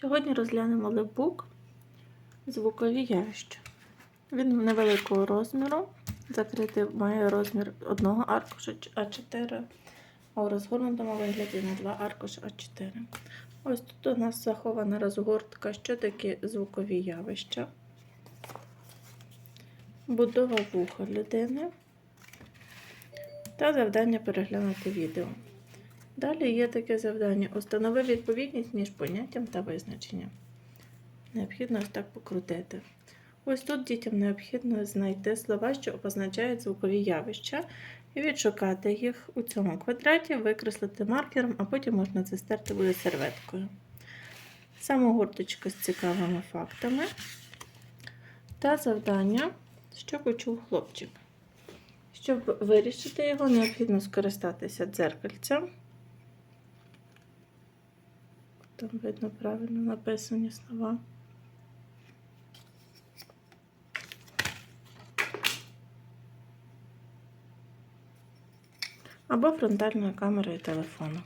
Сьогодні розглянемо лепбук звукові явища. Він невеликого розміру. Закритий має розмір одного аркуша А4, а у розгорнутому вигляді на два аркуші А4. Ось тут у нас захована розгортка, що таке звукові явища, будова вуха людини та завдання переглянути відео. Далі є таке завдання: установи відповідність між поняттям та визначенням. Необхідно ось так покрутити. Ось тут дітям необхідно знайти слова, що позначають звукові явища, і відшукати їх у цьому квадраті, викреслити маркером, а потім можна це стерти буде серветкою. Самогорточка з цікавими фактами. Та завдання, що почув хлопчик. Щоб вирішити його, необхідно скористатися дзеркальцем. Там видно правильно написані слова. Або фронтальною камерою телефону.